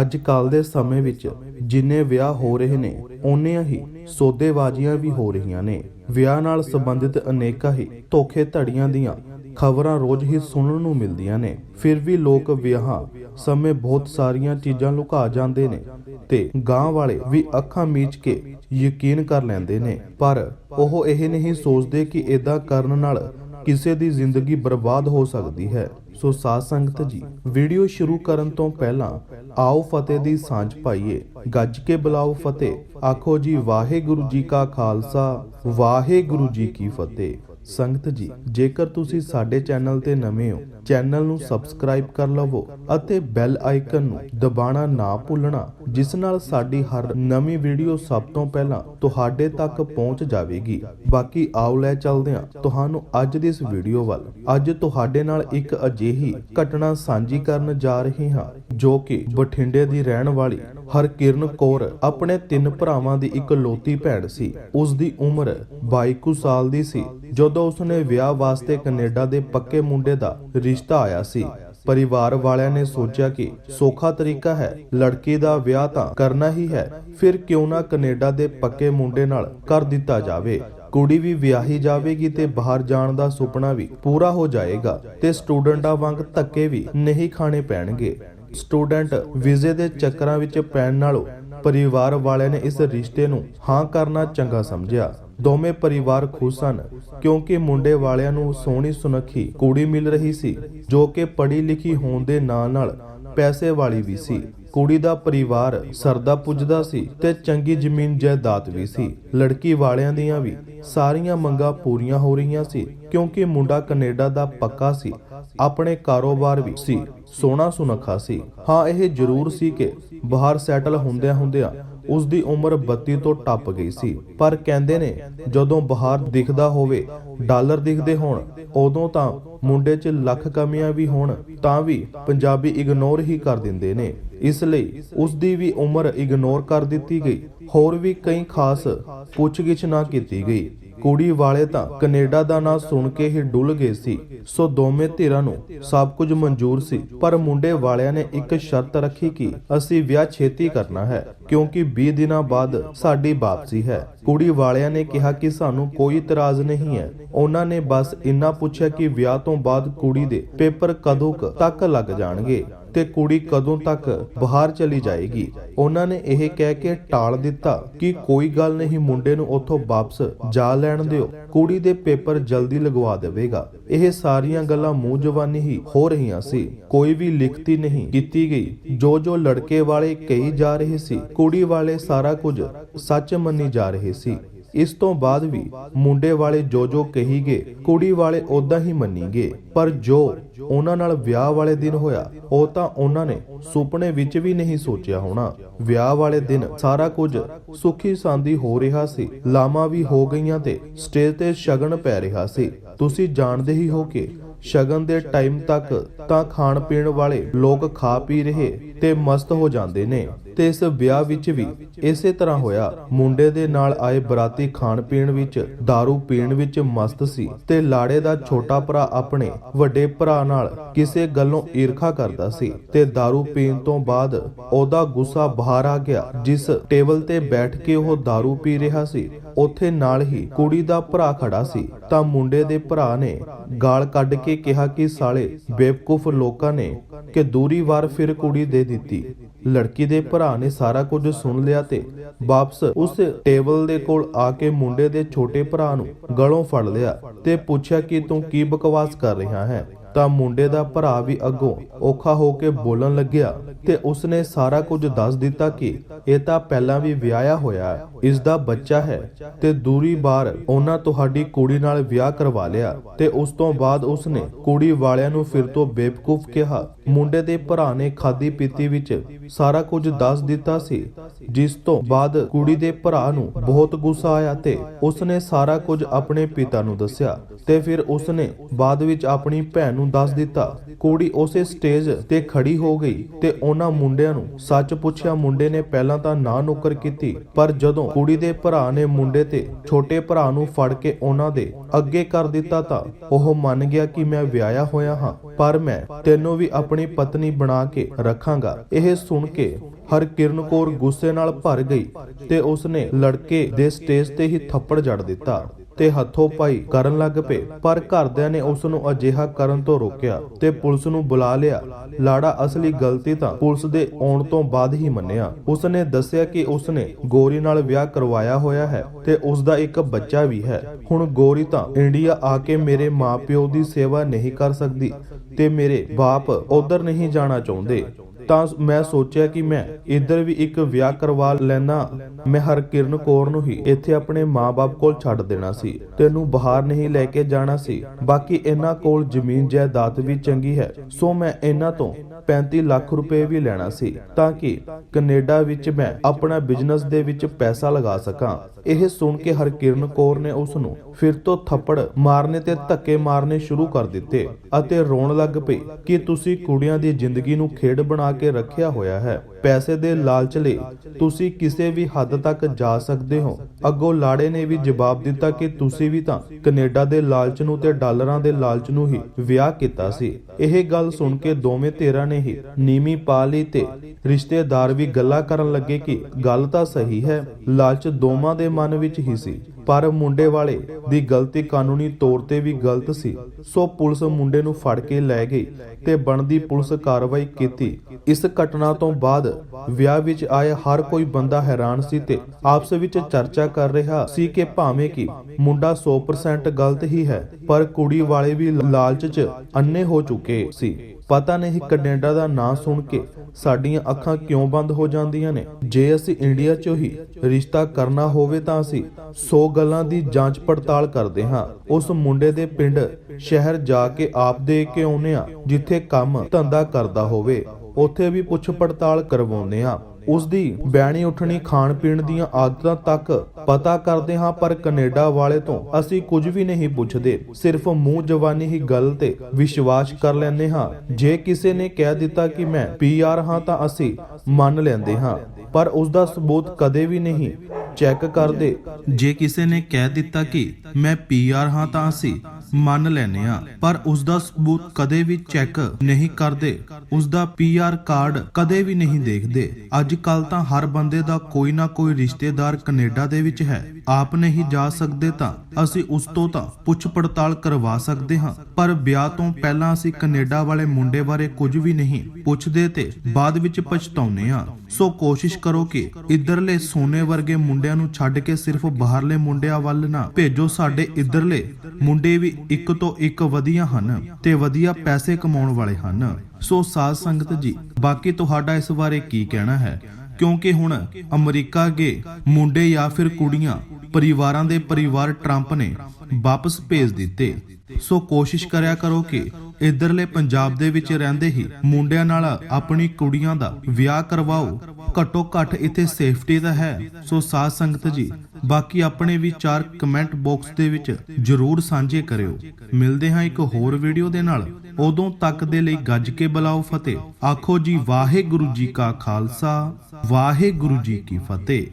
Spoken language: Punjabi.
ਅੱਜ ਕੱਲ ਦੇ ਸਮੇਂ ਵਿੱਚ ਜਿੰਨੇ ਵਿਆਹ ਹੋ ਰਹੇ ਨੇ, ਓਨੀਆਂ ਹੀ ਸੌਦੇਬਾਜ਼ੀਆਂ ਵੀ ਹੋ ਰਹੀਆਂ ਨੇ। ਵਿਆਹ ਨਾਲ ਸੰਬੰਧਿਤ ਅਨੇਕਾਂ ਹੀ ਧੋਖੇ ਧੜੀਆਂ ਦੀਆਂ ਖਬਰਾਂ ਰੋਜ਼ ਹੀ ਸੁਣਨ ਨੂੰ ਮਿਲਦੀਆਂ ਨੇ। ਫਿਰ ਵੀ ਲੋਕ ਵਿਆਹਾਂ ਸਮੇਂ ਬਹੁਤ ਸਾਰੀਆਂ ਚੀਜ਼ਾਂ ਲੁਕਾ ਜਾਂਦੇ ਨੇ ਤੇ ਗਾਂ ਵਾਲੇ ਵੀ ਅੱਖਾਂ ਮੀਚ ਕੇ ਯਕੀਨ ਕਰ ਲੈਂਦੇ ਨੇ। ਪਰ ਉਹ ਇਹ ਨਹੀਂ ਸੋਚਦੇ ਕਿ ਇਦਾਂ ਕਰਨ ਨਾਲ ਕਿਸੇ ਦੀ ਜ਼ਿੰਦਗੀ ਬਰਬਾਦ ਹੋ ਸਕਦੀ ਹੈ। ਸੋ ਸਾਧ ਸੰਗਤ ਜੀ, ਵੀਡੀਓ ਸ਼ੁਰੂ ਕਰਨ ਤੋਂ ਪਹਿਲਾਂ ਆਓ ਫਤਿਹ ਦੀ ਸਾਂਝ ਪਾਈਏ। ਗੱਜ ਕੇ ਬੁਲਾਓ ਫਤਿਹ। ਆਖੋ ਜੀ, ਵਾਹਿਗੁਰੂ ਜੀ ਕਾ ਖਾਲਸਾ, ਵਾਹਿਗੁਰੂ ਜੀ ਕੀ ਫਤਿਹ। ਸੰਗਤ ਜੀ, ਜੇਕਰ ਤੁਸੀਂ ਸਾਡੇ ਚੈਨਲ ਤੇ ਨਵੇਂ ਹੋ ਚੈਨਲ ਨੂੰ ਸਬਸਕ੍ਰਾਈਬ ਕਰ ਲਵੋ ਅਤੇ ਬੈਲ ਆਈਕਨ ਨੂੰ ਦਬਾਉਣਾ ਨਾ ਭੁੱਲਣਾ, ਜਿਸ ਨਾਲ ਸਾਡੀ ਹਰ ਨਵੀਂ ਵੀਡੀਓ ਸਭ ਤੋਂ ਪਹਿਲਾਂ ਤੁਹਾਡੇ ਤੱਕ ਪਹੁੰਚ ਜਾਵੇਗੀ। ਬਾਕੀ ਆਓ ਲੈ ਚੱਲਦੇ ਹਾਂ ਤੁਹਾਨੂੰ ਅੱਜ ਦੀ ਇਸ ਵੀਡੀਓ ਵੱਲ। ਅੱਜ ਤੁਹਾਡੇ ਨਾਲ ਇੱਕ ਅਜਿਹੀ ਘਟਨਾ ਸਾਂਝੀ ਕਰਨ ਜਾ ਰਹੇ ਹਾਂ, ਜੋ ਕਿ ਬਠਿੰਡੇ ਦੀ ਰਹਿਣ ਵਾਲੀ ਹਰਕਿਰਨ ਕੌਰ ਆਪਣੇ ਤਿੰਨ ਭਰਾਵਾਂ ਦੀ ਇੱਕ ਲੋਤੀ ਭੈਣ ਸੀ। ਉਸ ਦੀ ਉਮਰ 22 ਸਾਲ ਦੀ ਸੀ। ਜਦੋਂ ਉਸਨੇ ਵਿਆਹ ਵਾਸਤੇ ਕੈਨੇਡਾ ਦੇ ਪੱਕੇ ਮੁੰਡੇ ਦਾ ਰਿਸ਼ਤਾ ਆਇਆ ਸੀ। ਪਰਿਵਾਰ ਵਾਲਿਆਂ ਨੇ ਸੋਚਿਆ ਕਿ ਸੌਖਾ ਤਰੀਕਾ ਹੈ, ਲੜਕੀ ਦਾ ਵਿਆਹ ਤਾਂ ਕਰਨਾ ਹੀ ਹੈ, ਫਿਰ ਕਿਉਂ ਨਾ ਕੈਨੇਡਾ ਦੇ ਪੱਕੇ ਮੁੰਡੇ ਨਾਲ ਕਰ ਦਿੱਤਾ ਜਾਵੇ। ਕੁੜੀ ਵੀ ਵਿਆਹੀ ਜਾਵੇਗੀ ਤੇ ਬਾਹਰ ਜਾਣ ਦਾ ਸੁਪਨਾ ਵੀ ਪੂਰਾ ਹੋ ਜਾਏਗਾ ਤੇ ਸਟੂਡੈਂਟਾਂ ਵਾਂਗ ਧੱਕੇ ਵੀ ਨਹੀਂ ਖਾਣੇ ਪੈਣਗੇ। ਸਟੂਡੈਂਟ ਵੀਜ਼ੇ ਦੇ ਚੱਕਰਾਂ ਵਿੱਚ ਪੈਣ ਨਾਲੋਂ ਪਰਿਵਾਰ ਵਾਲਿਆਂ ਨੇ ਇਸ ਰਿਸ਼ਤੇ ਨੂੰ ਹਾਂ ਕਰਨਾ ਚੰਗਾ ਸਮਝਿਆ। ਦੋਵੇਂ ਪਰਿਵਾਰ ਖੁਸ਼ ਸਨ, ਕਿਉਂਕਿ ਮੁੰਡੇ ਵਾਲਿਆਂ ਨੂੰ ਸੋਹਣੀ ਸੁਨੱਖੀ ਕੁੜੀ ਮਿਲ ਰਹੀ ਸੀ, ਜੋ ਕਿ ਪੜ੍ਹੀ ਲਿਖੀ ਹੋਣ ਦੇ ਨਾਲ ਨਾਲ ਪੈਸੇ ਵਾਲੀ ਵੀ ਸੀ। ਕੁੜੀ ਦਾ ਪਰਿਵਾਰ ਸਰਦਾ ਪੁੱਜਦਾ ਸੀ ਤੇ ਚੰਗੀ ਜ਼ਮੀਨ ਜਾਇਦਾਦ ਵੀ ਸੀ। ਲੜਕੀ ਵਾਲਿਆਂ ਦੀਆਂ ਵੀ ਸਾਰੀਆਂ ਮੰਗਾਂ ਪੂਰੀਆਂ ਹੋ ਰਹੀਆਂ ਸੀ, ਕਿਉਂਕਿ ਮੁੰਡਾ ਕੈਨੇਡਾ ਦਾ ਪੱਕਾ ਸੀ, ਆਪਣੇ ਕਾਰੋਬਾਰ ਵੀ ਸੀ, ਸੋਹਣਾ ਸੁਨੱਖਾ ਸੀ। ਹਾਂ, ਇਹ ਜ਼ਰੂਰ ਸੀ ਕਿ ਬਾਹਰ ਸੈਟਲ ਹੁੰਦਿਆਂ ਹੁੰਦਿਆਂ ਉਸ ਦੀ ਉਮਰ 32 ਤੋਂ ਟੱਪ ਗਈ ਸੀ। ਪਰ ਕਹਿੰਦੇ ਨੇ, ਜਦੋਂ ਬਾਹਰ ਦਿਖਦਾ ਹੋਵੇ, ਡਾਲਰ ਦਿਖਦੇ ਹੋਣ, ਉਦੋਂ ਤਾਂ ਮੁੰਡੇ 'ਚ ਲੱਖ ਕਮੀਆਂ ਵੀ ਹੋਣ, ਤਾਂ ਵੀ ਪੰਜਾਬੀ ਇਗਨੋਰ ਹੀ ਕਰ ਦਿੰਦੇ ਨੇ। ਇਸ ਲਈ ਉਸ ਦੀ ਵੀ ਉਮਰ ਇਗਨੋਰ ਕਰ ਦਿੱਤੀ ਗਈ। ਹੋਰ ਵੀ ਕਈ ਖਾਸ ਪੁੱਛਗਿੱਛ ਨਾ ਕੀਤੀ ਗਈ। ਕੁੜੀ ਵਾਲੇ ਤਾਂ ਕੈਨੇਡਾ ਦਾ ਨਾਂ ਸੁਣ ਕੇ ਹੀ ਡੁੱਲ ਗਏ ਸੀ। ਸੋ ਦੋਵੇਂ ਧਿਰਾਂ ਨੂੰ ਸਭ ਕੁਝ ਮਨਜ਼ੂਰ ਸੀ, ਪਰ ਮੁੰਡੇ ਵਾਲਿਆਂ ਨੇ ਇੱਕ ਸ਼ਰਤ ਰੱਖੀ ਕਿ ਅਸੀਂ ਵਿਆਹ ਛੇਤੀ ਕਰਨਾ ਹੈ, ਕਿਉਂਕਿ 20 ਦਿਨਾਂ ਬਾਅਦ ਸਾਡੀ ਵਾਪਸੀ ਹੈ। ਕੁੜੀ ਵਾਲਿਆਂ ਨੇ ਕਿਹਾ ਕਿ ਸਾਨੂੰ ਕੋਈ ਇਤਰਾਜ਼ ਨਹੀਂ ਹੈ। ਉਹਨਾਂ ਨੇ ਬਸ ਇੰਨਾ ਪੁੱਛਿਆ ਕਿ ਵਿਆਹ ਤੋਂ ਬਾਅਦ ਕੁੜੀ ਦੇ ਪੇਪਰ ਕਦੋਂ ਤੱਕ ਲੱਗ ਜਾਣਗੇ। ਤੇ ਕੁੜੀ ਕਦੋਂ ਤੱਕ ਬਾਹਰ ਚਲੀ ਜਾਏਗੀ? ਉਹਨਾਂ ਨੇ ਇਹ ਕਹਿ ਕੇ ਟਾਲ ਦਿੱਤਾ ਕਿ ਕੋਈ ਗੱਲ ਨਹੀਂ, ਮੁੰਡੇ ਨੂੰ ਉੱਥੋਂ ਵਾਪਸ ਜਾ ਲੈਣ ਦਿਓ। ਕੁੜੀ ਦੇ ਪੇਪਰ ਜਲਦੀ ਲਗਵਾ ਦੇਵੇਗਾ। ਇਹ ਸਾਰੀਆਂ ਗੱਲਾਂ ਮੂੰਹ ਜ਼ਬਾਨੀ ਹੀ ਹੋ ਰਹੀਆਂ ਸੀ। ਕੋਈ ਵੀ ਲਿਖਤੀ ਨਹੀਂ ਕੀਤੀ ਗਈ। ਜੋ ਜੋ ਲੜਕੇ ਵਾਲੇ ਕਹੀ ਜਾ ਰਹੇ ਸੀ, ਕੁੜੀ ਵਾਲੇ ਸਾਰਾ ਕੁਝ ਸੱਚ ਮੰਨੀ ਜਾ ਰਹੇ ਸੀ। ਇਸ ਤੋਂ ਬਾਅਦ ਵੀ ਮੁੰਡੇ ਵਾਲੇ ਜੋ ਜੋ ਕਹੀ ਕੁੜੀ ਵਾਲੇ ਉਦਾਂ ਹੀ ਮੰਨੀਗੇ। ਪਰ ਜੋ ਉਹਨਾਂ ਨਾਲ ਵਿਆਹ ਵਾਲੇ ਦਿਨ ਹੋਇਆ, ਉਹ ਤਾਂ ਉਹਨਾਂ ਨੇ ਸੁਪਨੇ ਵਿੱਚ ਵੀ ਨਹੀਂ ਸੋਚਿਆ ਹੋਣਾ। ਵਿਆਹ ਵਾਲੇ ਦਿਨ ਸਾਰਾ ਕੁਝ ਸੁਖੀ ਸਾਂਦੀ ਹੋ ਰਿਹਾ ਸੀ। ਲਾਮਾ ਵੀ ਹੋ ਗਈਆਂ ਤੇ ਸਟੇਜ ਤੇ ਸ਼ਗਨ ਪੈ ਰਿਹਾ ਸੀ। ਤੁਸੀਂ ਜਾਣਦੇ ਹੀ ਹੋ ਕਿ ਸ਼ਗਨ ਦੇ ਟਾਈਮ ਤੱਕ ਤਾਂ ਖਾਣ ਪੀਣ ਵਾਲੇ ਲੋਕ ਖਾ ਪੀ ਰਹੇ ਤੇ ਮਸਤ ਹੋ ਜਾਂਦੇ ਨੇ ਤੇ ਇਸ ਵਿਆਹ ਵਿੱਚ ਵੀ ਇਸੇ ਤਰ੍ਹਾਂ ਹੋਇਆ ਮੁੰਡੇ ਦੇ ਨਾਲ ਆਏ ਬਰਾਤੀ ਖਾਣ ਪੀਣ ਵਿੱਚ दारू ਪੀਣ ਵਿੱਚ ਮਸਤ ਸੀ ਤੇ ਲਾੜੇ ਦਾ ਛੋਟਾ ਭਰਾ ਆਪਣੇ ਵੱਡੇ ਭਰਾ ਨਾਲ ਕਿਸੇ ਗੱਲੋਂ ਈਰਖਾ ਕਰਦਾ ਸੀ ਤੇ दारू ਪੀਣ ਤੋਂ ਬਾਅਦ ਉਹਦਾ ਗੁੱਸਾ ਬਾਹਰ ਆ ਗਿਆ ਜਿਸ ਟੇਬਲ ਤੇ ਬੈਠ ਕੇ ਉਹ दारू ਪੀ ਰਿਹਾ ਸੀ ਉੱਥੇ ਨਾਲ ਹੀ ਕੁੜੀ ਦਾ ਭਰਾ ਖੜਾ ਸੀ। ਤਾਂ ਮੁੰਡੇ ਦੇ ਭਰਾ ਨੇ ਗਾਲ ਕੱਢ ਕੇ ਕਿਹਾ ਕਿ ਸਾਲੇ ਬੇਵਕੂਫ ਲੋਕਾਂ ਨੇ ਕਿ ਦੂਰੀ ਵਾਰ ਫਿਰ ਕੁੜੀ ਦੇ ਦਿੱਤੀ। ਲੜਕੀ ਦੇ ਭਰਾ ਨੇ ਸਾਰਾ ਕੁਝ ਸੁਣ ਲਿਆ ਤੇ ਵਾਪਸ ਉਸ ਟੇਬਲ ਦੇ ਕੋਲ ਆ ਕੇ ਮੁੰਡੇ ਦੇ ਛੋਟੇ ਭਰਾ ਨੂੰ ਗਲੋਂ ਫੜ ਲਿਆ ਤੇ ਪੁੱਛਿਆ ਕਿ ਤੂੰ ਕੀ ਬਕਵਾਸ ਕਰ ਰਿਹਾ ਹੈ? ਤਾਂ ਮੁੰਡੇ ਦਾ ਭਰਾ ਵੀ ਅੱਗੋਂ ਔਖਾ ਹੋ ਕੇ ਬੋਲਣ ਲੱਗਿਆ ਤੇ ਉਸਨੇ ਸਾਰਾ ਕੁਝ ਦੱਸ ਦਿੱਤਾ ਕਿ ਇਹ ਤਾਂ ਪਹਿਲਾਂ ਵੀ ਵਿਆਹਿਆ ਹੋਇਆ, ਇਸ ਦਾ ਬੱਚਾ ਹੈ ਤੇ ਦੂਰੀ ਬਾਰ ਉਹਨਾਂ ਤੁਹਾਡੀ ਕੁੜੀ ਨਾਲ ਵਿਆਹ ਕਰਵਾ ਲਿਆ ਤੇ ਉਸ ਤੋਂ ਬਾਅਦ ਉਸਨੇ ਕੁੜੀ ਵਾਲਿਆਂ ਨੂੰ ਫਿਰ ਤੋਂ ਬੇਵਕੂਫ ਕਿਹਾ। ਮੁੰਡੇ ਦੇ ਭਰਾ ਨੇ ਖਾਦੀ ਪੀਤੀ ਵਿੱਚ ਸਾਰਾ ਕੁਝ ਦੱਸ ਦਿੱਤਾ ਸੀ, ਜਿਸ ਤੋਂ ਬਾਅਦ ਕੁੜੀ ਦੇ ਭਰਾ ਨੂੰ ਬਹੁਤ ਗੁੱਸਾ ਆਇਆ ਤੇ ਉਸਨੇ ਸਾਰਾ ਕੁਝ ਆਪਣੇ ਪਿਤਾ ਨੂੰ ਦੱਸਿਆ ਤੇ ਫਿਰ ਉਸਨੇ ਬਾਅਦ ਵਿੱਚ ਆਪਣੀ ਭੈਣ ਨੂੰ ਦੱਸ ਦਿੱਤਾ। ਕੁੜੀ ਉਸੇ ਸਟੇਜ ਤੇ ਖੜੀ ਹੋ ਗਈ ਤੇ ਉਹਨਾਂ ਮੁੰਡਿਆਂ ਨੂੰ ਸੱਚ ਪੁੱਛਿਆ ਮੁੰਡੇ ਨੇ ਪਹਿਲਾਂ ਤਾਂ ਨਾ ਨੁੱਕਰ ਕੀਤੀ, ਪਰ ਜਦੋਂ ਕੁੜੀ ਦੇ ਭਰਾ ਨੇ ਮੁੰਡੇ ਤੇ ਛੋਟੇ ਭਰਾ ਨੂੰ ਫੜ ਕੇ ਉਹਨਾਂ ਦੇ ਅੱਗੇ ਕਰ ਦਿੱਤਾ ਤਾਂ ਉਹ ਮੰਨ ਗਿਆ ਕਿ ਮੈਂ ਵਿਆਹਿਆ ਹੋਇਆ ਹਾਂ, ਪਰ ਮੈਂ ਤੈਨੂੰ ਵੀ ਆਪਣੀ ਪਤਨੀ ਬਣਾ ਕੇ ਰੱਖਾਂਗਾ। ਇਹ ਸੁਣ ਕੇ ਹਰਕਿਰਨ ਕੌਰ ਗੁੱਸੇ ਨਾਲ ਭਰ ਗਈ ਤੇ ਉਸਨੇ ਲੜਕੇ ਦੇ ਸਟੇਜ ਤੇ ਹੀ ਥੱਪੜ ਜੜ ਦਿੱਤਾ। ਤੇ ਹੱਥੋਂ ਪਾਈ ਕਰਨ ਲੱਗ ਪਏ, ਪਰ ਘਰਦਿਆਂ ਨੇ ਉਸ ਨੂੰ ਅਜਿਹਾ ਕਰਨ ਤੋਂ ਰੋਕਿਆ ਤੇ ਪੁਲਿਸ ਨੂੰ ਬੁਲਾ ਲਿਆ। ਲਾੜਾ ਅਸਲੀ ਗਲਤੀ ਤਾਂ ਪੁਲਿਸ ਦੇ ਆਉਣ ਤੋਂ ਬਾਅਦ ਹੀ ਮੰਨਿਆ। ਉਸਨੇ ਦੱਸਿਆ ਕਿ ਉਸਨੇ ਗੋਰੀ ਨਾਲ ਵਿਆਹ ਕਰਵਾਇਆ ਹੋਇਆ ਹੈ ਤੇ ਉਸ ਦਾ ਇੱਕ ਬੱਚਾ ਵੀ ਹੈ। ਹੁਣ ਗੋਰੀ ਤਾਂ ਇੰਡੀਆ ਆ ਕੇ ਮੇਰੇ ਮਾਪਿਓ ਦੀ ਸੇਵਾ ਨਹੀਂ ਕਰ ਸਕਦੀ ਤੇ ਮੇਰੇ ਬਾਪ ਉਧਰ ਨਹੀਂ ਜਾਣਾ ਚਾਹੁੰਦੇ। ਤਾਂ ਮੈਂ ਸੋਚਿਆ ਕਿ ਮੈਂ ਇੱਧਰ ਵੀ ਇੱਕ ਵਿਆਹ ਕਰਵਾ ਲੈਣਾ ਮੈਂ ਹਰਕਿਰਨ ਕੌਰ ਨੂੰ ਹੀ ਇੱਥੇ ਆਪਣੇ ਮਾਪੇ ਕੋਲ ਛੱਡ ਦੇਣਾ ਸੀ। ਤੈਨੂੰ ਬਾਹਰ ਨਹੀਂ ਲੈ ਕੇ ਜਾਣਾ ਸੀ। ਬਾਕੀ ਇਹਨਾਂ ਕੋਲ ਜ਼ਮੀਨ ਜਾਇਦਾਦ ਵੀ ਚੰਗੀ ਹੈ, ਸੋ ਮੈਂ ਇਹਨਾਂ ਤੋਂ 35 ਲੱਖ ਰੁਪਏ ਵੀ ਲੈਣਾ ਸੀ, ਤਾਂ ਕਿ ਕੈਨੇਡਾ ਵਿੱਚ ਮੈਂ ਆਪਣਾ ਬਿਜ਼ਨਸ ਦੇ ਵਿੱਚ ਪੈਸਾ ਲਗਾ ਸਕਾਂ। ਇਹ ਸੁਣ ਕੇ ਹਰਕਿਰਨ ਕੌਰ ਨੇ ਉਸ ਨੂੰ ਫਿਰ ਤੋਂ ਥੱਪੜ ਮਾਰਨੇ ਤੇ ਧੱਕੇ ਮਾਰਨੇ ਸ਼ੁਰੂ ਕਰ ਦਿੱਤੇ ਅਤੇ ਰੋਣ ਲੱਗ ਪਈ ਕਿ ਤੁਸੀਂ ਕੁੜੀਆਂ ਦੀ ਜ਼ਿੰਦਗੀ ਨੂੰ ਖੇਡ ਬਣਾ ਕੇ ਰੱਖਿਆ ਹੋਇਆ ਹੈ। ਪੈਸੇ ਦੇ ਲਾਲਚ ਲਈ ਤੁਸੀਂ ਕਿਸੇ ਵੀ ਹੱਦ ਤੱਕ ਜਾ ਸਕਦੇ ਹੋ। ਅੱਗੋਂ ਲਾੜੇ ਨੇ ਵੀ ਜਵਾਬ ਦਿੱਤਾ ਕਿ ਤੁਸੀਂ ਵੀ ਤਾਂ ਕੈਨੇਡਾ ਦੇ ਲਾਲਚ ਨੂੰ ਤੇ ਡਾਲਰਾਂ ਦੇ ਲਾਲਚ ਨੂੰ ਹੀ ਵਿਆਹ ਕੀਤਾ ਸੀ। ਇਹ ਗੱਲ ਸੁਣ ਕੇ ਦੋਵੇਂ ਧਿਰਾਂ ਨੇ ਹੀ ਨੀਵੀਂ ਪਾ ਲਈ ਤੇ ਰਿਸ਼ਤੇਦਾਰ ਵੀ ਗੱਲਾਂ ਕਰਨ ਲੱਗੇ ਕਿ ਗੱਲ ਤਾਂ ਸਹੀ ਹੈ, ਲਾਲਚ ਦੋਵਾਂ ਦੇ ਮਨ ਵਿੱਚ ਹੀ ਸੀ। ਪਰ ਮੁੰਡੇ ਵਾਲੇ ਦੀ ਗਲਤੀ ਕਾਨੂੰਨੀ ਤੌਰ ਤੇ ਵੀ ਗਲਤ ਸੀ। ਸੋ ਪੁਲਿਸ ਮੁੰਡੇ ਨੂੰ ਫੜ ਕੇ ਲੈ ਗਈ ਤੇ ਬਣਦੀ ਪੁਲਿਸ ਕਾਰਵਾਈ ਕੀਤੀ। ਇਸ ਘਟਨਾ ਤੋਂ ਬਾਅਦ ਵਿਆਹ ਵਿੱਚ ਆਏ ਹਰ ਕੋਈ ਬੰਦਾ ਹੈਰਾਨ ਸੀ ਤੇ ਆਪਸ ਵਿੱਚ ਚਰਚਾ ਕਰ ਰਿਹਾ ਸੀ ਕਿ ਭਾਵੇਂ ਕਿ ਮੁੰਡਾ 100% ਗਲਤ ਹੀ ਹੈ, ਪਰ ਕੁੜੀ ਵਾਲੇ ਵੀ ਲਾਲਚ 'ਚ ਅੰਨੇ ਹੋ ਚੁੱਕੇ ਸੀ। ਪਤਾ ਨਹੀਂ ਕੈਨੇਡਾ ਦਾ ਨਾਂ ਸੁਣ ਕੇ ਸਾਡੀਆਂ ਅੱਖਾਂ ਕਿਉਂ ਬੰਦ ਹੋ ਜਾਂਦੀਆਂ ਨੇ। ਜੇ ਅਸੀਂ ਇੰਡੀਆ ਚ ਹੀ ਰਿਸ਼ਤਾ ਕਰਨਾ ਹੋਵੇ ਤਾਂ ਅਸੀਂ 100 ਗੱਲਾਂ ਦੀ ਜਾਂਚ ਪੜਤਾਲ ਕਰਦੇ ਹਾਂ। ਉਸ ਮੁੰਡੇ ਦੇ ਪਿੰਡ ਸ਼ਹਿਰ ਜਾ ਕੇ ਆਪ ਦੇ ਕੇ ਆਉਨੇ ਆ ਜਿੱਥੇ ਕੰਮ ਧੰਦਾ ਕਰਦਾ ਹੋਵੇ। ਉੱਥੇ ਵੀ ਪੁੱਛ ਪੜਤਾਲ ਕਰਵਾਉਂਦੇ ਹਾਂ। ਉਸ ਦੀ ਬੈਣੀ ਉੱਠਣੀ, ਖਾਣ ਪੀਣ ਦੀਆਂ ਆਦਤਾਂ ਤੱਕ ਪਤਾ ਕਰਦੇ ਹਾਂ, ਪਰ ਕੈਨੇਡਾ ਵਾਲੇ ਤੋਂ ਅਸੀਂ ਕੁਝ ਵੀ ਨਹੀਂ ਪੁੱਛਦੇ। ਸਿਰਫ ਮੂੰਹ ਜਵਾਨੀ ਹੀ ਗੱਲ ਤੇ ਵਿਸ਼ਵਾਸ ਕਰ ਲੈਂਦੇ ਹਾਂ। ਜੇ ਕਿਸੇ ਨੇ ਕਹਿ ਦਿੱਤਾ ਕਿ ਮੈਂ ਪੀਆਰ ਹਾਂ ਤਾਂ ਅਸੀਂ ਮੰਨ ਲੈਂਦੇ ਹਾਂ, ਪਰ ਉਸ ਦਾ ਸਬੂਤ ਕਦੇ ਵੀ ਨਹੀਂ ਚੈੱਕ ਕਰਦੇ। ਜੇ ਕਿਸੇ ਨੇ ਕਹਿ ਦਿੱਤਾ ਕਿ ਮੈਂ ਪੀਆਰ ਹਾਂ ਤਾਂ ਅਸੀਂ ਮੰਨ ਲੈਨੇ ਆ ਪਰ ਉਸ ਦਾ ਸਬੂਤ ਕਦੇ ਵੀ ਚੈੱਕ ਨਹੀਂ ਕਰਦੇ। ਉਸ ਦਾ ਪੀਆਰ ਕਾਰਡ ਕਦੇ ਵੀ ਨਹੀਂ ਦੇਖਦੇ। ਅੱਜ ਕੱਲ ਤਾਂ ਹਰ ਬੰਦੇ ਦਾ ਕੋਈ ਨਾ ਕੋਈ ਰਿਸ਼ਤੇਦਾਰ ਕੈਨੇਡਾ ਦੇ ਵਿੱਚ ਹੈ। ਆਪ ਨਹੀਂ ਜਾ ਸਕਦੇ ਤਾਂ ਅਸੀਂ ਉਸ ਤੋਂ ਤਾਂ ਪੁੱਛ ਪੜਤਾਲ ਕਰਵਾ ਸਕਦੇ ਹਾਂ। ਪਰ ਵਿਆਹ ਤੋਂ ਪਹਿਲਾਂ ਅਸੀਂ ਕੈਨੇਡਾ ਵਾਲੇ ਮੁੰਡੇ ਬਾਰੇ ਕੁਝ ਵੀ ਨਹੀਂ ਪੁੱਛਦੇ ਤੇ ਬਾਅਦ ਵਿੱਚ ਪਛਤਾਉਂਦੇ ਆ ਸੋ ਕੋਸ਼ਿਸ਼ ਕਰੋ ਕਿ ਇਧਰਲੇ ਸੋਨੇ ਵਰਗੇ ਮੁੰਡਿਆਂ ਨੂੰ ਛੱਡ ਕੇ ਸਿਰਫ ਬਾਹਰਲੇ ਮੁੰਡਿਆਂ ਵੱਲ ਨਾ ਭੇਜੋ। ਸਾਡੇ ਇਧਰਲੇ ਮੁੰਡੇ ਵੀ ਇੱਕ ਤੋਂ ਇੱਕ ਵਧੀਆ ਹਨ ਤੇ ਵਧੀਆ ਪੈਸੇ ਕਮਾਉਣ ਵਾਲੇ ਹਨ। ਸੋ ਸਾਧ ਸੰਗਤ ਜੀ, ਬਾਕੀ ਤੁਹਾਡਾ ਇਸ ਬਾਰੇ ਕੀ ਕਹਿਣਾ ਹੈ? ਕਿਉਂਕਿ ਹੁਣ ਅਮਰੀਕਾ ਗਏ ਮੁੰਡੇ ਜਾਂ ਫਿਰ ਕੁੜੀਆਂ ਪਰਿਵਾਰਾਂ ਦੇ ਪਰਿਵਾਰ ਟਰੰਪ ਨੇ ਵਾਪਸ ਭੇਜ ਦਿੱਤੇ। ਸੋ ਕੋਸ਼ਿਸ਼ ਕਰਿਆ ਕਰੋ ਕਿ ਇਧਰਲੇ ਪੰਜਾਬ ਦੇ ਵਿੱਚ ਰਹਿੰਦੇ ਹੀ ਮੁੰਡਿਆਂ ਨਾਲ ਆਪਣੀ ਕੁੜੀਆਂ ਦਾ ਵਿਆਹ ਕਰਵਾਓ। ਘੱਟੋ ਘੱਟ ਇੱਥੇ ਸੇਫਟੀ ਤਾਂ ਹੈ। ਸੋ ਸਾਧ ਸੰਗਤ ਜੀ, ਬਾਕੀ ਆਪਣੇ ਵਿਚਾਰ ਕਮੈਂਟ ਬਾਕਸ ਦੇ ਵਿੱਚ ਜਰੂਰ ਸਾਂਝੇ ਕਰਿਓ। ਮਿਲਦੇ ਹਾਂ ਇੱਕ ਹੋਰ ਵੀਡੀਓ ਦੇ ਨਾਲ। ਉਦੋਂ ਤੱਕ ਦੇ ਲਈ ਗੱਜ ਕੇ ਬੁਲਾਓ ਫਤਿਹ। ਆਖੋ ਜੀ, ਵਾਹਿਗੁਰੂ ਜੀ ਕਾ ਖਾਲਸਾ, ਵਾਹਿਗੁਰੂ ਜੀ ਕੀ ਫਤਿਹ।